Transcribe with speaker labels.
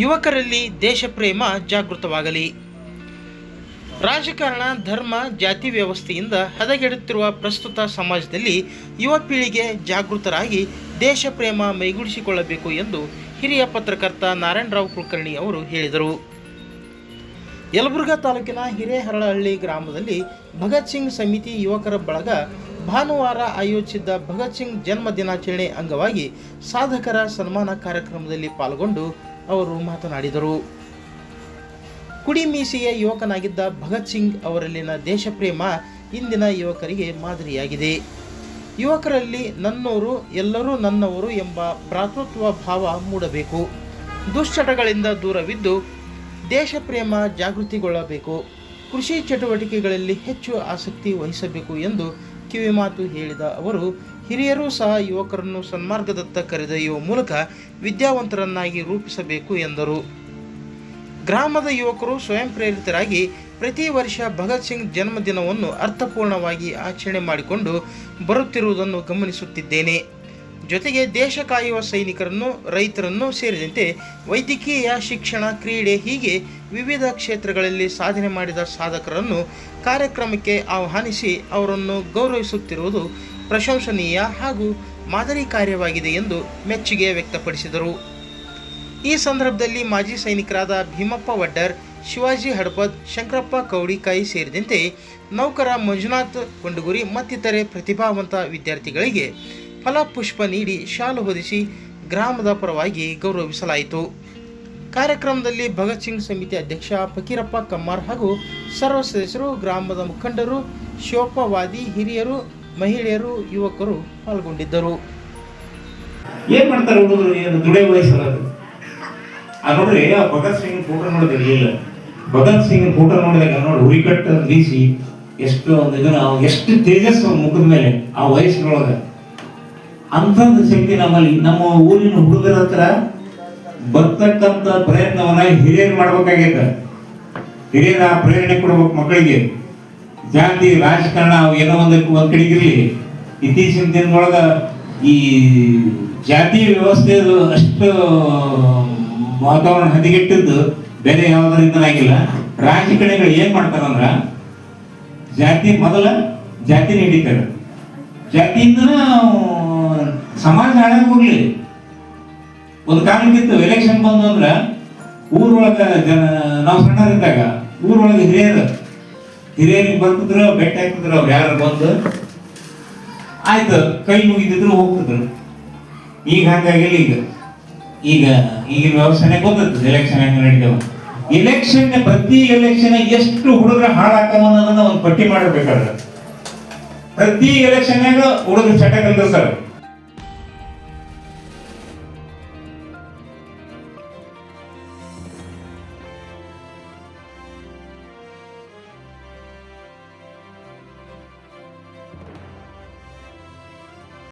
Speaker 1: ಯುವಕರಲ್ಲಿ ದೇಶಪ್ರೇಮ ಜಾಗೃತವಾಗಲಿ. ರಾಜಕಾರಣ, ಧರ್ಮ, ಜಾತಿ ವ್ಯವಸ್ಥೆಯಿಂದ ಹದಗೆಡುತ್ತಿರುವ ಪ್ರಸ್ತುತ ಸಮಾಜದಲ್ಲಿ ಯುವ ಪೀಳಿಗೆ ಜಾಗೃತರಾಗಿ ದೇಶಪ್ರೇಮ ಮೈಗೂಡಿಸಿಕೊಳ್ಳಬೇಕು ಎಂದು ಹಿರಿಯ ಪತ್ರಕರ್ತ ನಾರಾಯಣರಾವ್ ಕುಲಕರ್ಣಿ ಅವರು ಹೇಳಿದರು. ಯಲಬುರ್ಗಾ ತಾಲೂಕಿನ ಹಿರೇಹರಳಹಳ್ಳಿ ಗ್ರಾಮದಲ್ಲಿ ಭಗತ್ ಸಿಂಗ್ ಸಮಿತಿ ಯುವಕರ ಬಳಗ ಭಾನುವಾರ ಆಯೋಜಿಸಿದ್ದ ಭಗತ್ ಸಿಂಗ್ ಜನ್ಮ ದಿನಾಚರಣೆ ಅಂಗವಾಗಿ ಸಾಧಕರ ಸನ್ಮಾನ ಕಾರ್ಯಕ್ರಮದಲ್ಲಿ ಪಾಲ್ಗೊಂಡು ಅವರು ಮಾತನಾಡಿದರು. ಕುಡಿಮೀಸೆಯ ಯುವಕನಾಗಿದ್ದ ಭಗತ್ ಸಿಂಗ್ ಅವರಲ್ಲಿನ ದೇಶಪ್ರೇಮ ಇಂದಿನ ಯುವಕರಿಗೆ ಮಾದರಿಯಾಗಿದೆ. ಯುವಕರಲ್ಲಿ ನನ್ನವರು ಎಲ್ಲರೂ ನನ್ನವರು ಎಂಬ ಭ್ರಾತೃತ್ವ ಭಾವ ಮೂಡಬೇಕು. ದುಶ್ಚಟಗಳಿಂದ ದೂರವಿದ್ದು ದೇಶಪ್ರೇಮ ಜಾಗೃತಿಗೊಳ್ಳಬೇಕು. ಕೃಷಿ ಚಟುವಟಿಕೆಗಳಲ್ಲಿ ಹೆಚ್ಚು ಆಸಕ್ತಿ ವಹಿಸಬೇಕು ಎಂದು ಕಿವಿಮಾತು ಹೇಳಿದ ಅವರು, ಹಿರಿಯರು ಸಹ ಯುವಕರನ್ನು ಸನ್ಮಾರ್ಗದತ್ತ ಕರೆದೊಯ್ಯುವ ಮೂಲಕ ವಿದ್ಯಾವಂತರನ್ನಾಗಿ ರೂಪಿಸಬೇಕು ಎಂದರು. ಗ್ರಾಮದ ಯುವಕರು ಸ್ವಯಂ ಪ್ರೇರಿತರಾಗಿ ಪ್ರತಿ ವರ್ಷ ಭಗತ್ ಸಿಂಗ್ ಜನ್ಮದಿನವನ್ನು ಅರ್ಥಪೂರ್ಣವಾಗಿ ಆಚರಣೆ ಮಾಡಿಕೊಂಡು ಬರುತ್ತಿರುವುದನ್ನು ಗಮನಿಸುತ್ತಿದ್ದೇನೆ. ಜೊತೆಗೆ ದೇಶ ಕಾಯುವ ಸೈನಿಕರನ್ನು, ರೈತರನ್ನು ಸೇರಿದಂತೆ ವೈದ್ಯಕೀಯ ಶಿಕ್ಷಣ ಕ್ರೀಡೆ ಹೀಗೆ ವಿವಿಧ ಕ್ಷೇತ್ರಗಳಲ್ಲಿ ಸಾಧನೆ ಮಾಡಿದ ಸಾಧಕರನ್ನು ಕಾರ್ಯಕ್ರಮಕ್ಕೆ ಆಹ್ವಾನಿಸಿ ಅವರನ್ನು ಗೌರವಿಸುತ್ತಿರುವುದು ಪ್ರಶಂಸನೀಯ ಹಾಗೂ ಮಾದರಿ ಕಾರ್ಯವಾಗಿದೆ ಎಂದು ಮೆಚ್ಚುಗೆ ವ್ಯಕ್ತಪಡಿಸಿದರು. ಈ ಸಂದರ್ಭದಲ್ಲಿ ಮಾಜಿ ಸೈನಿಕರಾದ ಭೀಮಪ್ಪ ವಡ್ಡರ್, ಶಿವಾಜಿ ಹಡಪದ್, ಶಂಕರಪ್ಪ ಕೌಡಿಕಾಯಿ ಸೇರಿದಂತೆ ನೌಕರ ಮಂಜುನಾಥ್ ಕೊಂಡಗುರಿ ಮತ್ತಿತರೆ ಪ್ರತಿಭಾವಂತ ವಿದ್ಯಾರ್ಥಿಗಳಿಗೆ ಫಲಪುಷ್ಪ ನೀಡಿ ಶಾಲು ಹೊದಿಸಿ ಗ್ರಾಮದ ಪರವಾಗಿ ಗೌರವಿಸಲಾಯಿತು. ಕಾರ್ಯಕ್ರಮದಲ್ಲಿ ಭಗತ್ ಸಿಂಗ್ ಸಮಿತಿ ಅಧ್ಯಕ್ಷ ಫಕೀರಪ್ಪ ಕಮ್ಮಾರ್ ಹಾಗೂ ಸರ್ವ ಸದಸ್ಯರು, ಗ್ರಾಮದ ಮುಖಂಡರು, ಶೋಕವಾದಿ ಹಿರಿಯರು, ಮಹಿಳೆಯರು, ಯುವಕರು ಪಾಲ್ಗೊಂಡಿದ್ದರು.
Speaker 2: ಏನ್ ಮಾಡ್ತಾರೆ ಹುಡುಗರು? ಏನು ದುಡಿಯೋ ನೋಡ್ರಿ, ಆ ಭಗತ್ ಸಿಂಗ್ ಫೋಟೋ ನೋಡಿದ್ರೆ ಭಗತ್ ಸಿಂಗ್ ಫೋಟೋ ನೋಡಿದಾಗ ನೋಡಿ ಹುರಿಕಟ್ಟ ಬೀಸಿ ಎಷ್ಟು ಒಂದು ಇದನ್ನ, ಎಷ್ಟು ತೇಜಸ್ಸು ಮುಖದ ಮೇಲೆ ಆ ವಯಸ್ಸಿನೊಳಗ ಅಂಥದ್ದು ಶಕ್ತಿ ನಮ್ಮಲ್ಲಿ, ನಮ್ಮ ಊರಿನ ಹುಡುಗರ ಹತ್ರ ಬರ್ತಕ್ಕಂಥ ಪ್ರಯತ್ನವನ್ನ ಹಿರಿಯರು ಮಾಡ್ಬೇಕಾಗೈತೆ. ಹಿರಿಯರ ಪ್ರೇರಣೆ ಕೊಡ್ಬೇಕು ಮಕ್ಕಳಿಗೆ. ಜಾತಿ, ರಾಜಕಾರಣ ಏನೋ ಒಂದು ಒಂದ್ ಕಡೆಗಿರ್ಲಿ ಇತ್ತೀಚಿನ ದಿನದೊಳಗ ಈ ಜಾತಿ ವ್ಯವಸ್ಥೆ ಅಷ್ಟು ವಾತಾವರಣ ಹದಿಗೆಟ್ಟಿದ್ದು ಬೇರೆ ಯಾವ್ದರಿಂದ ಆಗಿಲ್ಲ. ರಾಜಕಾರಣಿಗಳು ಏನ್ ಮಾಡ್ತಾರಂದ್ರ, ಜಾತಿ ಮೊದಲ ಜಾತಿ ಹಿಡಿತಾರೆ ಜಾತಿಯಿಂದ ಸಮಾಜ ಹಾಳಾಗಿ ಹೋಗ್ಲಿ ಒಂದು ಕಾರಣಕ್ಕಿತ್ತು ಎಲೆಕ್ಷನ್ ಬಂದು ಅಂದ್ರೆ ಊರೊಳಗ ಜನ, ನಾವು ಸಣ್ಣರಿದ್ದಾಗ ಊರೊಳಗೆ ಹಿರಿಯರು, ಹಿರಿಯರಿಗೆ ಬರ್ತಿದ್ರು, ಬೆಟ್ಟ ಹಾಕ್ತಿದ್ರು, ಅವ್ರು ಯಾರು ಬಂದು ಆಯ್ತು, ಕೈ ಮುಗಿದಿದ್ರು, ಹೋಗ್ತಿದ್ರು. ಈಗ ಹಂಗಾಗಿಲ್ಲ ಈಗ. ಈಗ, ಈಗಿನ ವ್ಯವಸ್ಥೆನೆ ಗೊತ್ತಿತ್ತು ಎಲೆಕ್ಷನ್ ಹೆಂಗ್ ನಡೀತಾವ. ಎಲೆಕ್ಷನ್ ಪ್ರತಿ ಎಲೆಕ್ಷನ್ ಎಷ್ಟು ಹುಡುಗರ ಹಾಳಾಕವ ಅನ್ನೋದನ್ನ ಒಂದು ಪಟ್ಟಿ ಮಾಡಬೇಕಾದ್ರೆ ಪ್ರತಿ ಎಲೆಕ್ಷನ್ ಹುಡುಗರು ಚಟ ಕಲ್ತಿರ್ತಾರೆ